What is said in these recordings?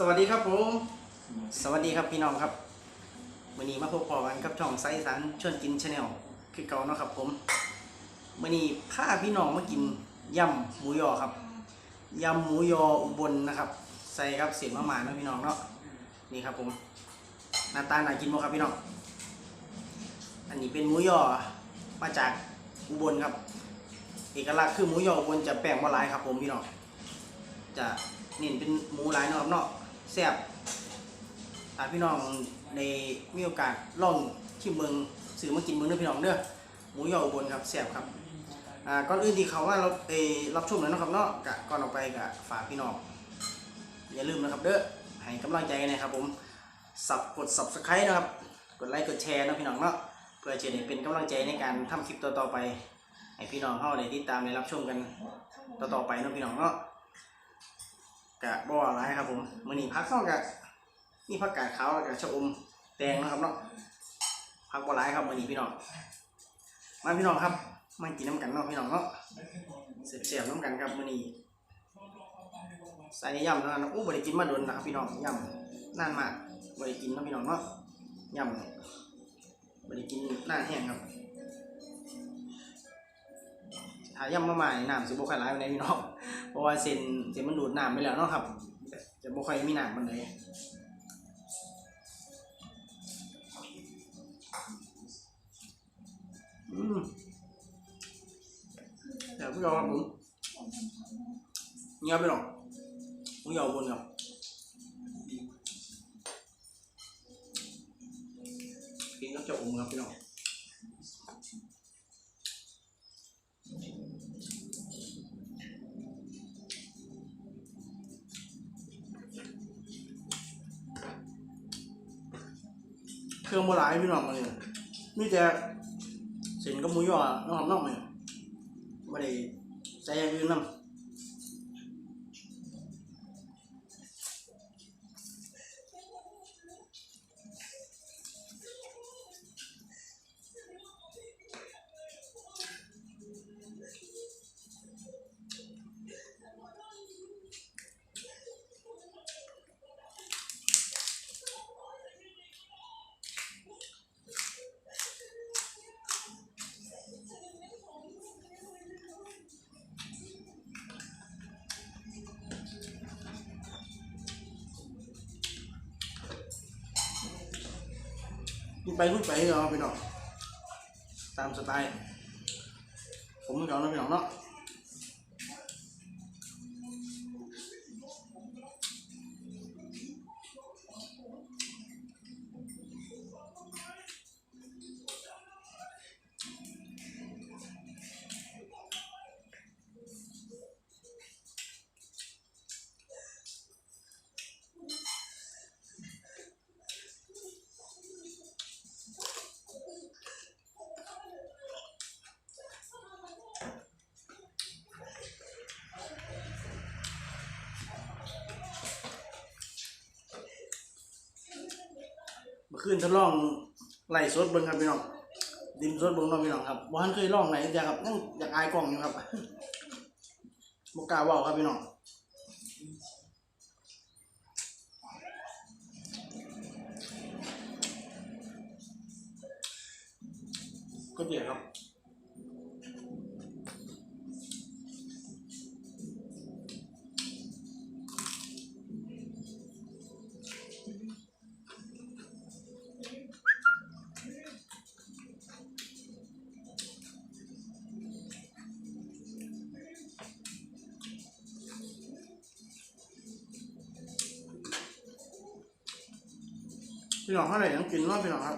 สวัสดีครับผม สวัสดีครับพี่น้องครับวันนี้มาพบปอกันกับช่องไซสันชวนกินชาแนลคือเก่าเนาะครับผมวันนี้พาพี่น้องมากินยำหมูยอครับยำหมูยออุบลนะครับ ใส่ครับเสียงมะหมานะพี่น้องเนาะนี่ครับผมหน้าตาหน่ากินมั้ครับพี่น้องอันนี้เป็นหมูยอมาจากอุบลครับ เอกลักษณ์คือหมูยออุบลจะแป้งว่าลายครับ ผมพี่น้องจะเน้นเป็นหมูหลายเนาะครับเนาะ แซ่บถ้าพี่น้องในมีโอกาสลองชิมเมืองซื้อมากินเมืองเด้อพี่น้องเด้อหมูยออุบลครับแซ่บครับอ่าก่อนอื่นที่เขาว่าเราไปรับชมแล้วนะครับเนาะกะก่อนออกไปกะฝากพี่น้องอย่าลืมนะครับ เด้อให้กำลังใจกันนะครับผมสับกด subscribe นะครับ กดไลค์กดแชร์นะพี่น้องเนาะเพื่อจะได้เป็นกำลังใจในการทำคลิปต่อๆไป ให้พี่น้องเฮาได้ติดตามได้รับชมกันต่อๆไปนะพี่น้องเนาะ กะบ่อะไรครับผมมื้อนี้พักเข้ากะมีผักกาดขาวแล้วก็ชะอมแดงนะครับเนาะพักบ่หลายครับมื้อนี้พี่น้องมาพี่น้องครับมากินน้ำกันเนาะพี่น้องเนาะเสียบๆน้ำกันครับมื้อนี้ใส่ในยำแล้วนะอู้บ่ได้กินมาโดนนะครับพี่น้องยำนานมากบ่ได้กินเนาะพี่น้องเนาะยำบ่ได้กินนานแห้งครับ ถ้ายำมาใหม่น้ำสิบ่ค่อยหลายปานใดพี่น้องเพราะว่าเส้นเส้นมันดูดน้ำไปแล้วเนาะครับ จะบ่ค่อยมีน้ำมันเลยอืมเดี๋ยวพี่รอครับผมเงียบไปหรอกผมยาวบนครับกินก็จะอมครับพี่น้อง เครื่องโบราณพี่น้องมาเลยมีแต่เส้นกับหมูยอน้องหอมน้องเลยไม่ได้ใส่อย่างอื่นนำ ไปพูดไปเนาะพี่น้องตามสไตล์ ผมเหมือนกันเนะพี่น้องเนาะ เมื่อคืนทดลองไล่สดเบิ้งครับพี่น้องดิมสดเบิ้งน้องพี่น้องครับบ้านเคยลองไหนจะครับยังอยากอายกล้องอยู่ครับบกล้าว่าครับพี่น้องก็เดี๋ยวครับ พี่น้องเท่าไหร่ยังกินเนาะพี่น้องครับ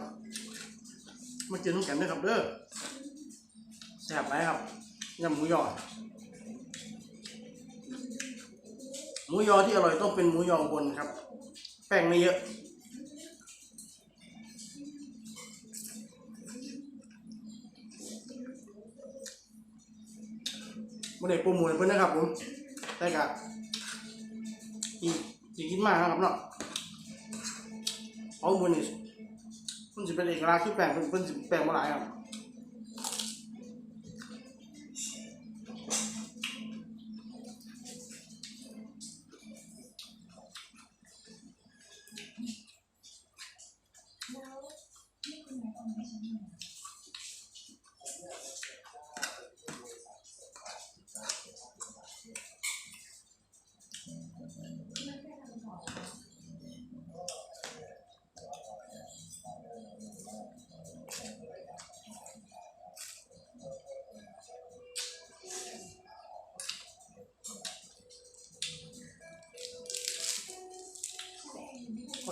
มากินน้ำกันด้วยครับเด้อแซ่บไหมครับยำหมูยอ หมูยอที่อร่อยต้องเป็นหมูยอบนครับ แป้งไม่เยอะม่ได้โปรโมทเพื่อนนะครับผมแต่กะอีอีกินมากนะครับเนาะ เอามือนี่มันจะเป็นเอกลักษณ์ที่แปลงเป็นเป็นสิแปลงมาหลายครับ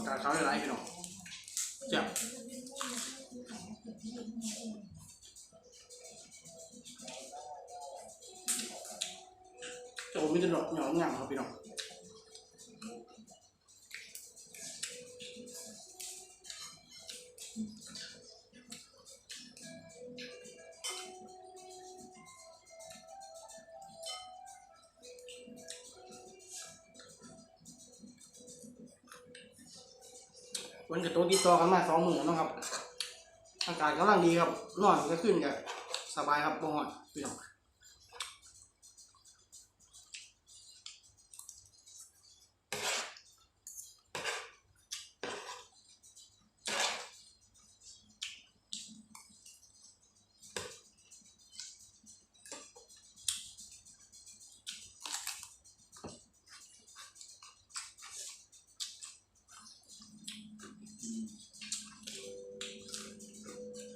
กาศเขาหลายๆพี่น้องจับโจมีแต่ดอกหยองงามครับพี่น้อง นกับโต๊ะติดต่อกันมาสองมือนะครับอากาศกำลังดีครับนอนก็ขึ้นกับสบายครับบ่หอนพี่น้อง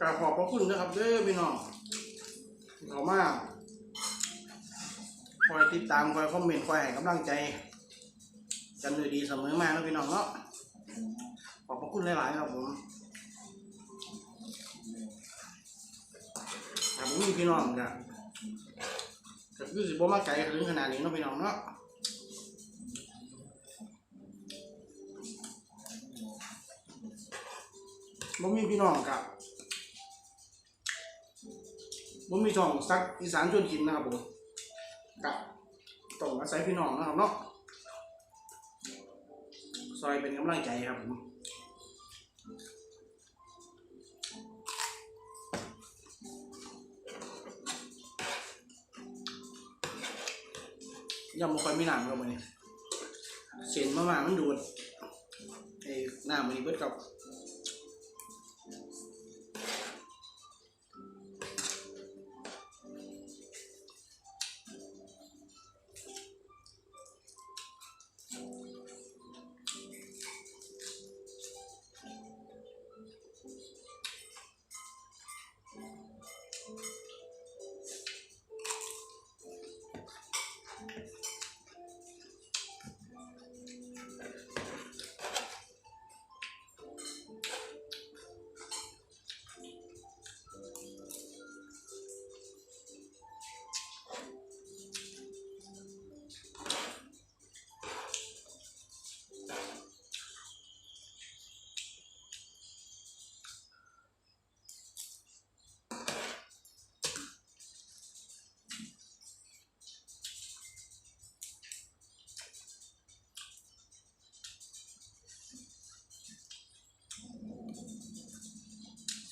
กราบขอบพระคุณนะครับเด้อพี่น้องเขามากคอยติดตามคอยคอมเมนต์คอยให้กำลังใจกันด้วยดีเสมอมาแล้วพี่น้องเนาะขอบพระคุณหลายๆครับผมถ้าผมมีพี่น้องก็ก็คือสิบ่มาไกลถึงขนาดนี้เนาะพี่น้องเนาะ บ่มีพี่น้องกับผมมีช่องซักอีสานชวนกินนะครับผมกับต้องอาศัยพี่น้องนะครับเนาะซอยเป็นกำลังใจครับผมยำมันค่อยมีน้ำครับวันนี้เส้นมามามันดูดไอ้น้ำมันนี่เบิดกับ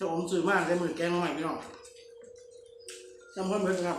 จ้าผมซื้อมากได้มือแกงมาใหม่พี่น้องจำเพิ่มเพิ่มครับ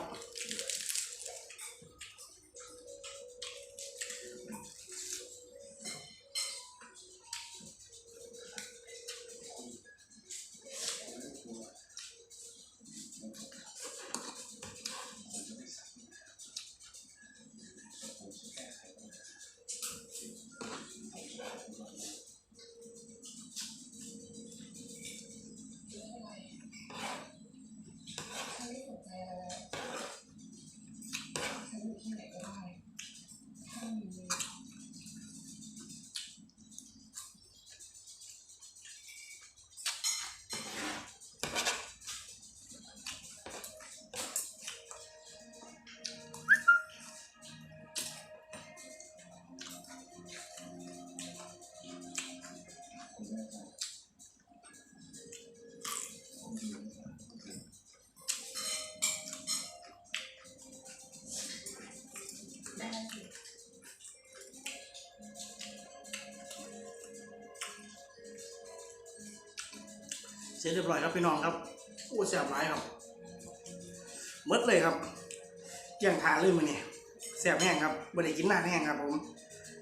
เสร็จเรียบร้อยครับพี่น้องครับโอ้แซ่บหลายครับหมดเลยครับเกี่ยงทานเลยมือนี่แซ่บแห้งครับบริกินหน้าแห้งครับผม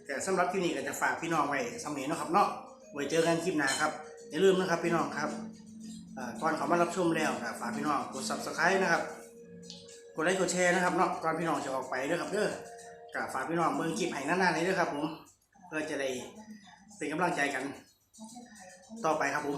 แต่สำหรับที่นี่ก็จะฝากพี่น้องไว้สำเนียงนะครับเนาะไว้เจอกันคลิปหน้าครับอย่าลืมนะครับพี่น้องครับอ่าก่อนเขามารับชมแล้วก็ฝากพี่น้องกด subscribe นะครับกดไลค์กดแชร์นะครับเนาะก่อนพี่น้องจะออกไปด้อครับเด้อก็ฝากพี่น้องเบิ่งคลิปให้นานๆเลยด้อครับผมเพื่อจะได้เป็นกำลังใจกัน ต่อไปครับผม